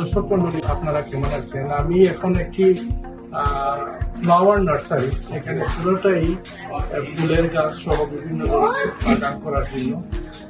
দর্শক মন্ডলী, আপনারা কেমন আছেন? আমি এখন একটি ফ্লাওয়ার নার্সারি এখানে পুরোটাই ফুলের গাছ সহ বিভিন্ন বাগান করার জন্য।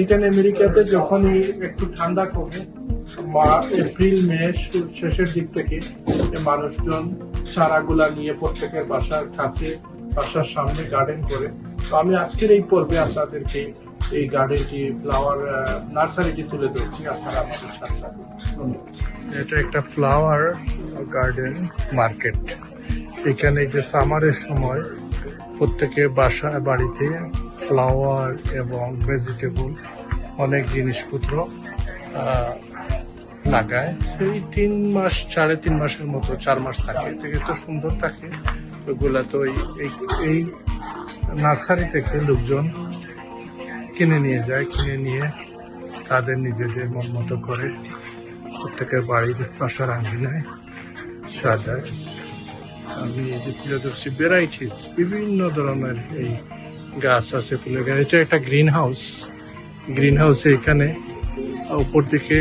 এখানে আমেরিকাতে যখনই একটু ঠান্ডা কমে এপ্রিল, মে শেষের দিক থেকে মানুষজন চারাগুলা নিয়ে প্রত্যেকের বাসার কাছে, বাসার সামনে গার্ডেন করে। তো আমি আজকের এই পর্বে আপনাদেরকে এই গার্ডেনটি ফ্লাওয়ার নার্সারিটি তুলে ধরছি, আপনারা আমাদের সাথে থাকুন। এটা একটা ফ্লাওয়ার গার্ডেন মার্কেট এখানে যে সামারের সময় প্রত্যেকে বাসা, বাড়িতে ফ্লাওয়ার এবং ভেজিটেবল অনেক জিনিসপত্র লাগায়। সেই তিন মাস, সাড়ে তিন মাসের মতো, চার মাস থাকে। থেকে তো সুন্দর থাকে। ওগুলা তো এই নার্সারি থেকে লোকজন কিনে নিয়ে যায়, কিনে নিয়ে তাদের নিজেদের মন মতো করে প্রত্যেকের বাড়ির বাসার আঙ্গিনায় সাজায়। আমি এই যে ধরছি ভ্যারাইটিস বিভিন্ন ধরনের এই গাছ আছে ফুলের গাছ এটা একটা গ্রিন হাউস গ্রিন হাউসে এখানে উপর দিকে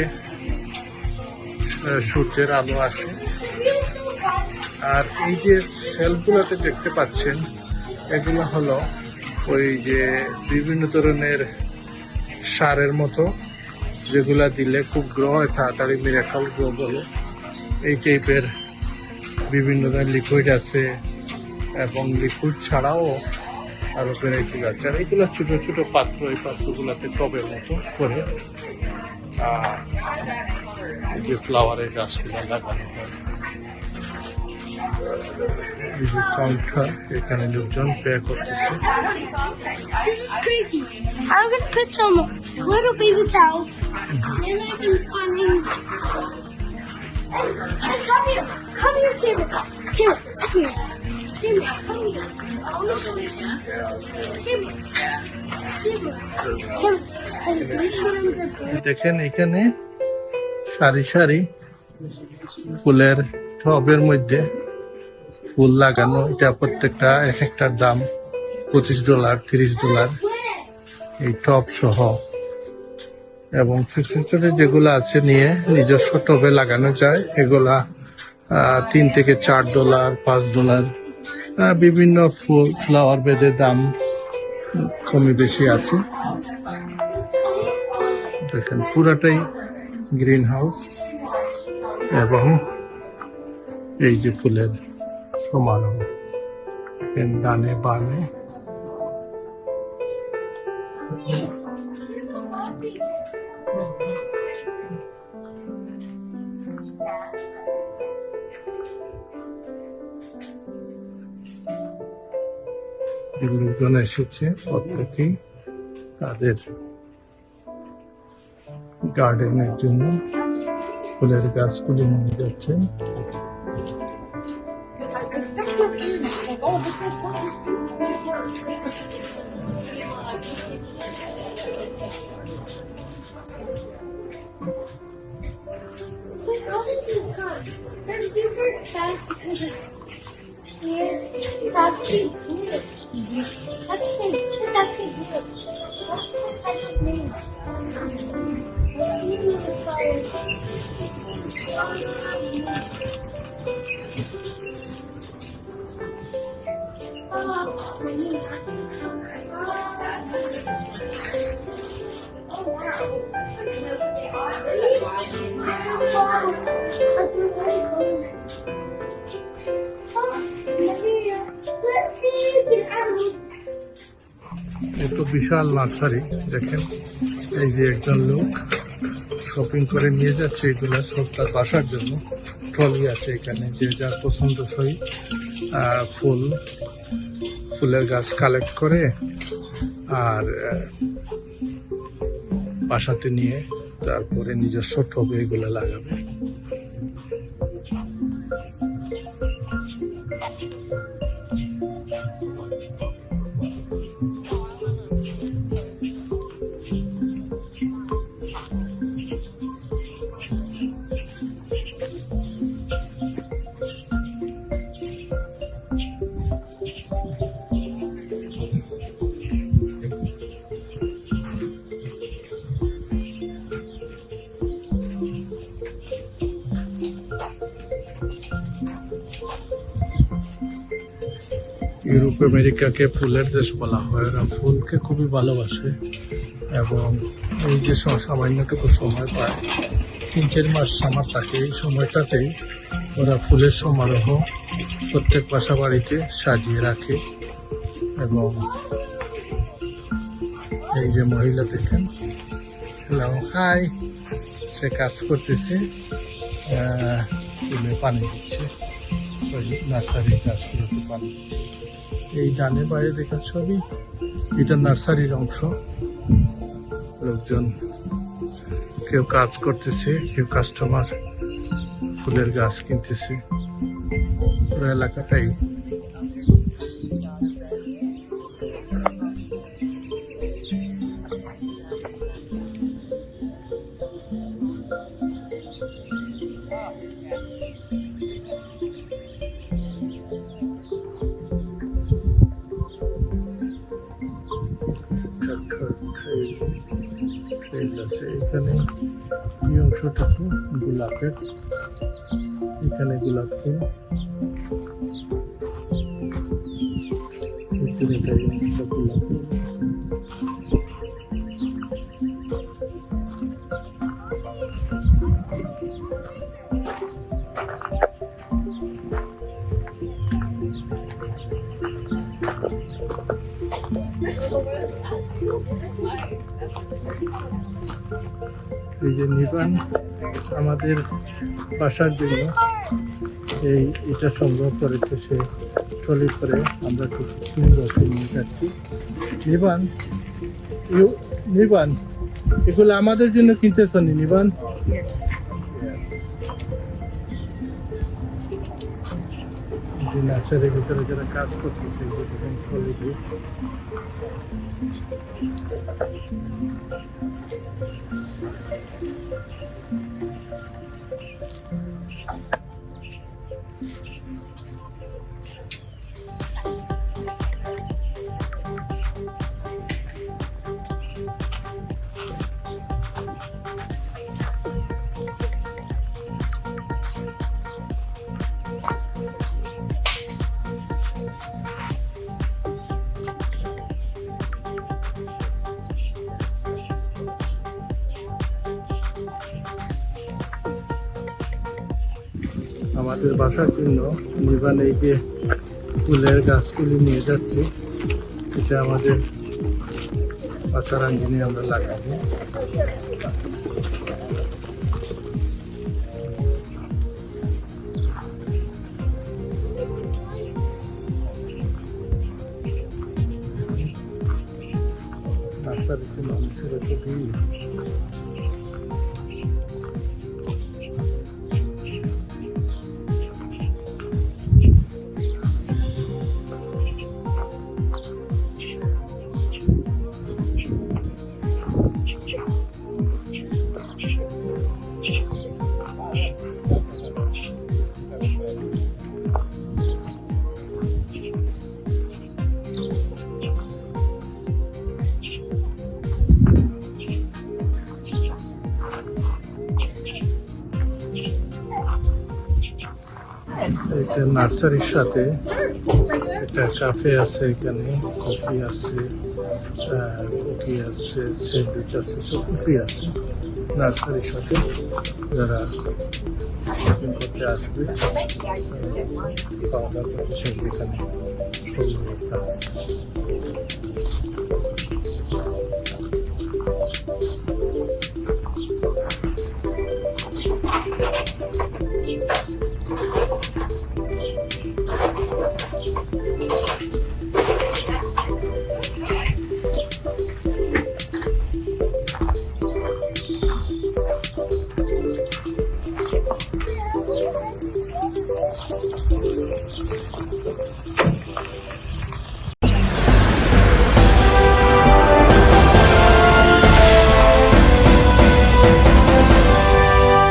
সূর্যের আলো আসে। আর এই যে সেলগুলোতে দেখতে পাচ্ছেন, এগুলো হলো ওই যে বিভিন্ন ধরনের সারের মতো যেগুলা দিলে খুব গ্রহ হয়, তাড়াতাড়ি মিরাকল গ্রো বলে। এই টাইপের বিভিন্ন ধরনের লিকুইড আছে এবং লিকুইড ছাড়াও আরও ভ্যারাইটি আছে। আর এগুলো ছোটো ছোট পাত্র, এই পাত্রগুলোতে টবের মতো করে যে ফ্লাওয়ারের গাছগুলো লাগানো হয়। এই যে কণ্ঠা এখানে লোকজন প্রেয়ার করতেছে। দেখেন এখানে সারি সারি ফুলের টবের মধ্যে ফুল লাগানো, এটা প্রত্যেকটা এক একটার দাম, পঁচিশ ডলার, তিরিশ ডলার, এই টপ সহ। এবং ছোট ছোট যেগুলো আছে নিয়ে নিজস্ব টবে লাগানো যায়, এগুলা তিন থেকে চার ডলার, পাঁচ ডলার বিভিন্ন ফুল ফ্লাওয়ার বেদে দাম কমে বেশি আছে। দেখেন, পুরাটাই গ্রিন হাউস এবং এই যে ফুলের সমারোহ। ডানে বামে। লোকজন এসেছে প্রত্যেকেই তাদের গার্ডেনের জন্য ফুলের গাছগুলি নিয়ে যাচ্ছেন। Wait, how does he come? There's different types of fast Here's Cascade Blue. That's the Cascade Blue. What's the type of name? What do you? তো বিশাল নার্সারি, দেখেন। এই যে একজন লোক শপিং করে নিয়ে যাচ্ছে, এগুলা সব তার বাসার জন্য। ট্রলি আছে এখানে, যে যার পছন্দসই ফুল। ফুলের গাছ কালেক্ট করে আর বাসাতে নিয়ে তারপরে নিজস্ব টবে এগুলো লাগাবে। ইউরোপ, আমেরিকাকে ফুলের দেশ বলা হয়। ওরা ফুলকে খুবই ভালোবাসে এবং এই যে সামান্যটুকু সময় পায়, তিন, চার মাস আমার থাকে, এই সময়টাতেই ওরা ফুলের সমারোহ প্রত্যেক বাসা বাড়িতে সাজিয়ে রাখে এবং এই যে মহিলা দেখেন হ্যালো হাই সে কাজ করতেছে ফুলে পানি দিচ্ছে নার্সারির গাছগুলোতে পানি দিচ্ছে। এই ডানে পায়ে দেখার ছবি এটা নার্সারির অংশ। লোকজন কেউ কাজ করতেছে, কেউ কাস্টমার ফুলের গাছ কিনতেছে। পুরো এলাকাটাই অংশটুকু গোলাপের। এখানে গোলাপ ফুল। গোলাপ ফুল এই যে নিবান আমাদের বাসার জন্য এই এটা সংগ্রহ করেছে সে ট্রলি করে আমরা খুব সুন্দর নিয়ে যাচ্ছি। নিবান নিবান এগুলো আমাদের জন্য কিনতেছ নিবান যে নার্সারির ভিতরে যারা কাজ করতেছে ট্রলি আমাদের বাসার জন্য নিবান এই যে ফুলের গাছগুলি নিয়ে যাচ্ছি, এটা আমাদের বাসার আঙ্গিনে আমরা লাগাবো। মানুষের এটা নার্সারির সাথে। একটা কাফে আছে এখানে কফি আছে কুকি আছে স্যান্ডউইচ আছে, সব কিছুই আছে। নার্সারির সাথে যারা শপিং করতে আসবে খাওয়া দাওয়া চাইবে এখানে সব ব্যবস্থা আছে।